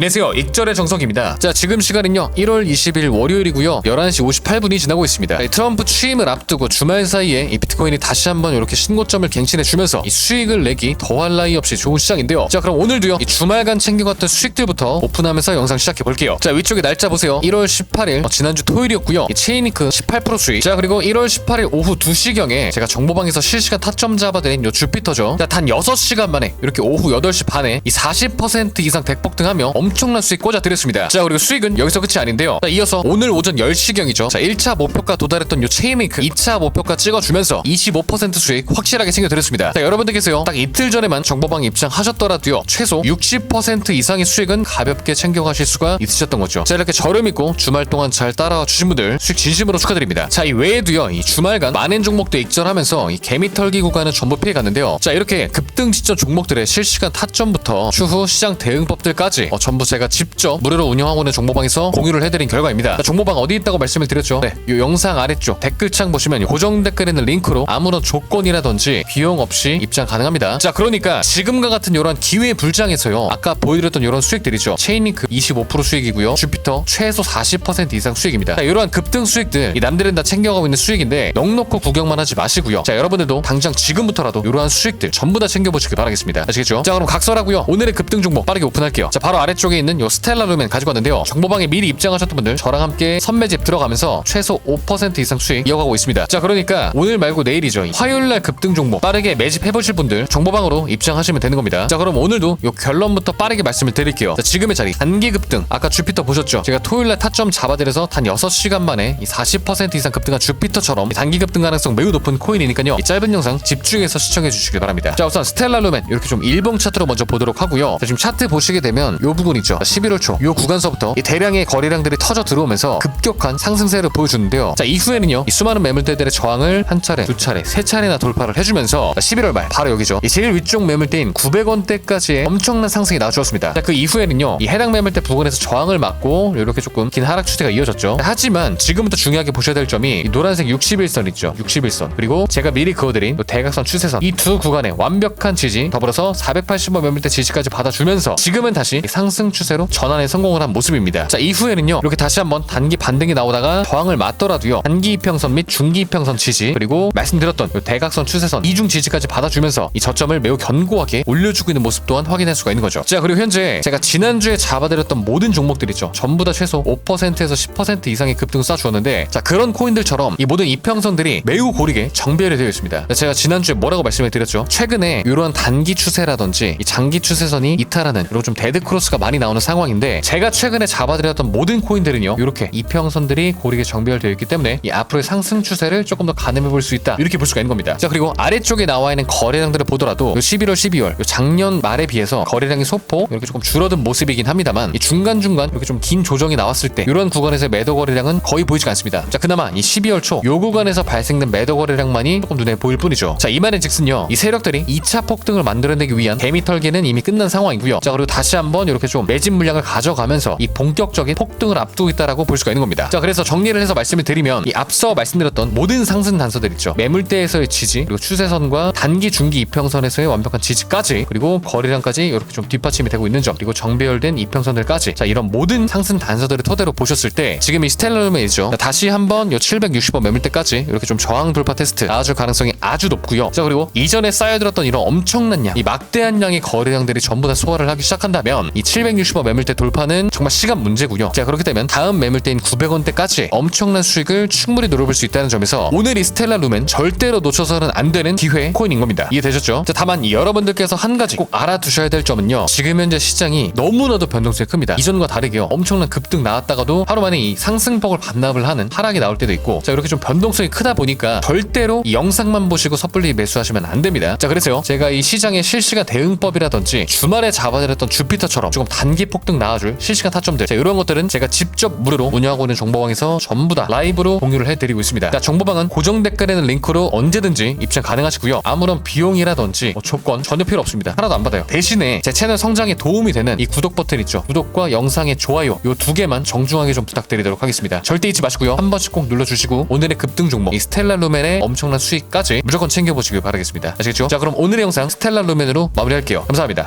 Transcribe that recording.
안녕하세요. 익절의 정석입니다. 자, 지금 시간은요. 1월 20일 월요일이고요. 11시 58분이 지나고 있습니다. 이 트럼프 취임을 앞두고 주말 사이에 이 비트코인이 다시 한번 이렇게 신고점을 갱신해 주면서 이 수익을 내기 더할 나위 없이 좋은 시장인데요. 자, 그럼 오늘도요. 이 주말간 챙겨갔던 수익들부터 오픈하면서 영상 시작해 볼게요. 자, 위쪽에 날짜 보세요. 1월 18일 어, 지난주 토요일이었고요. 이 체인리크 18% 수익. 자, 그리고 1월 18일 오후 2시경에 제가 정보방에서 실시간 타점 잡아드린 요 주피터죠. 자, 단 6시간 만에 이렇게 오후 8시 반에 이 40% 이상 대폭등하며 엄청난 수익 꽂아드렸습니다. 자 그리고 수익은 여기서 끝이 아닌데요. 자, 이어서 오늘 오전 10시경이죠. 자 1차 목표가 도달했던 요 체인링크 2차 목표가 찍어주면서 25% 수익 확실하게 챙겨드렸습니다. 자 여러분들께서요 딱 이틀 전에만 정보방 입장하셨더라도요 최소 60% 이상의 수익은 가볍게 챙겨가실 수가 있으셨던 거죠. 자 이렇게 저렴 있고 주말 동안 잘 따라와 주신 분들 수익 진심으로 축하드립니다. 자 이 외에도요 이 주말간 많은 종목들 익절하면서 이 개미털기 구간은 전부 피해갔는데요. 자 이렇게 급등 지점 종목들의 실시간 타점부터 추후 시장 대응법들까지 어, 전부 제가 직접 무료로 운영하고 있는 정보방에서 공유를 해드린 결과입니다. 자, 정보방 어디 있다고 말씀을 드렸죠? 네, 이 영상 아래쪽 댓글창 보시면 고정 댓글에 있는 링크로 아무런 조건이라든지 비용 없이 입장 가능합니다. 자, 그러니까 지금과 같은 이런 기회 불장에서요. 아까 보여드렸던 이런 수익들이죠. 체인링크 25% 수익이고요. 주피터 최소 40% 이상 수익입니다. 자, 이러한 급등 수익들 이 남들은 다 챙겨가고 있는 수익인데 넉넉고 구경만 하지 마시고요. 자, 여러분들도 당장 지금부터라도 이러한 수익들 전부 다 챙겨보시길 바라겠습니다. 아시겠죠? 자, 그럼 각설하고요. 오늘의 급등 종목 빠르게 오픈할게요. 자, 바로 아래쪽 에 있는 요 스텔라 루멘 가지고 왔는데요. 정보방에 미리 입장하셨던 분들 저랑 함께 선매집 들어가면서 최소 5% 이상 수익 이어가고 있습니다. 자, 그러니까 오늘 말고 내일이죠. 화요일 날 급등 종목 빠르게 매집해 보실 분들 정보방으로 입장하시면 되는 겁니다. 자, 그럼 오늘도 요 결론부터 빠르게 말씀을 드릴게요. 자, 지금의 자리 단기 급등 아까 주피터 보셨죠? 제가 토요일 날 타점 잡아드려서 단 6시간 만에 이40% 이상 급등한 주피터처럼 이 단기 급등 가능성 매우 높은 코인이니까요. 이 짧은 영상 집중해서 시청해 주시길 바랍니다. 자, 우선 스텔라 루멘 이렇게 좀 일봉 차트로 먼저 보도록 하고요. 자, 지금 차트 보시게 되면 요 부분 있죠. 11월 초 요 구간서부터 이 대량의 거래량들이 터져 들어오면서 급격한 상승세를 보여주는데요. 자, 이후에는요. 이 수많은 매물대들의 저항을 한 차례, 두 차례, 세 차례나 돌파를 해주면서 11월 말 바로 여기죠. 이 제일 위쪽 매물대인 900원대까지의 엄청난 상승이 나와주었습니다. 자, 그 이후에는요. 이 해당 매물대 부근에서 저항을 막고 이렇게 조금 긴 하락 추세가 이어졌죠. 하지만 지금부터 중요하게 보셔야 될 점이 이 노란색 61선 있죠. 61선 그리고 제가 미리 그어드린 요 대각선 추세선 이 두 구간의 완벽한 지지 더불어서 480원 매물대 지지까지 받아주면서 지금은 다시 상승 추세로 전환에 성공을 한 모습입니다. 자 이후에는요 이렇게 다시 한번 단기 반등이 나오다가 저항을 맞더라도요 단기 이평선 및 중기 이평선 지지 그리고 말씀드렸던 요 대각선 추세선 이중 지지까지 받아주면서 이 저점을 매우 견고하게 올려주고 있는 모습 또한 확인할 수가 있는 거죠. 자 그리고 현재 제가 지난주에 잡아드렸던 모든 종목들 있죠. 전부 다 최소 5%에서 10% 이상의 급등을 쏴주었는데 자 그런 코인들처럼 이 모든 이평선들이 매우 고르게 정비열이 되어 있습니다. 자, 제가 지난주에 뭐라고 말씀을 드렸죠? 최근에 이러한 단기 추세라든지 이 장기 추세선이 이탈하는 그리고 좀 데드 크로스가 많이 나오는 상황인데 제가 최근에 잡아드렸던 모든 코인들은요 이렇게 이평선들이 고르게 정비열되어 있기 때문에 이 앞으로의 상승 추세를 조금 더 가늠해 볼 수 있다 이렇게 볼 수가 있는 겁니다. 자 그리고 아래쪽에 나와 있는 거래량들을 보더라도 요 11월 12월 요 작년 말에 비해서 거래량이 소폭 이렇게 조금 줄어든 모습이긴 합니다만 이 중간 중간 이렇게 좀 긴 조정이 나왔을 때 이런 구간에서 매도 거래량은 거의 보이지 않습니다. 자 그나마 이 12월 초 요 구간에서 발생된 매도 거래량만이 조금 눈에 보일 뿐이죠. 자 이말은 즉슨요 이 세력들이 2차 폭등을 만들어내기 위한 개미 털기는 이미 끝난 상황이고요. 자 그리고 다시 한번 이렇게 좀 매집 물량을 가져가면서 이 본격적인 폭등을 앞두고 있다라고 볼 수가 있는 겁니다. 자 그래서 정리를 해서 말씀을 드리면 이 앞서 말씀드렸던 모든 상승 단서들 있죠. 매물대에서의 지지 그리고 추세선과 단기 중기 이평선에서의 완벽한 지지까지 그리고 거래량까지 이렇게 좀 뒷받침이 되고 있는 점 그리고 정배열된 이평선들까지 자 이런 모든 상승 단서들을 토대로 보셨을 때 지금 이 스텔라룸이죠. 다시 한번 요 760원 매물대까지 이렇게 좀 저항 돌파 테스트 나아줄 가능성이 아주 높고요. 자 그리고 이전에 쌓여들었던 이런 엄청난 양, 이 막대한 양의 거래량들이 전부 다 소화를 하기 시작한다면 이 760원 매물대 돌파는 정말 시간 문제고요. 자 그렇기 때문에 다음 매물대인 900원대까지 엄청난 수익을 충분히 노려볼 수 있다는 점에서 오늘 이 스텔라 룸은 절대로 놓쳐서는 안 되는 기회 코인인 겁니다. 이해되셨죠? 자 다만 이 여러분들께서 한 가지 꼭 알아두셔야 될 점은요. 지금 현재 시장이 너무나도 변동성이 큽니다. 이전과 다르게요. 엄청난 급등 나왔다가도 하루 만에 이 상승폭을 반납을 하는 하락이 나올 때도 있고 자 이렇게 좀 변동성이 크다 보니까 절대로 이 영상만 보시고 섣불리 매수하시면 안 됩니다. 자 그래서요. 제가 이 시장의 실시간 대응법이라든지 주말에 잡아드렸던 주피터처럼 조금 단기 폭등 나와줄 실시간 타점들 자 이런 것들은 제가 직접 무료로 운영하고 있는 정보방에서 전부 다 라이브로 공유를 해드리고 있습니다. 자 정보방은 고정 댓글에 있는 링크로 언제든지 입장 가능하시고요. 아무런 비용이라든지 뭐 조건 전혀 필요 없습니다. 하나도 안 받아요. 대신에 제 채널 성장에 도움이 되는 이 구독 버튼 있죠. 구독과 영상의 좋아요 요 두 개만 정중하게 좀 부탁드리도록 하겠습니다. 절대 잊지 마시고요. 한 번씩 꼭 눌러주시고 오늘의 급등 종목 이 스텔라 루멘의 엄청난 수익까지 무조건 챙겨보시길 바라겠습니다. 아시겠죠? 자 그럼 오늘의 영상 스텔라 루멘으로 마무리할게요. 감사합니다.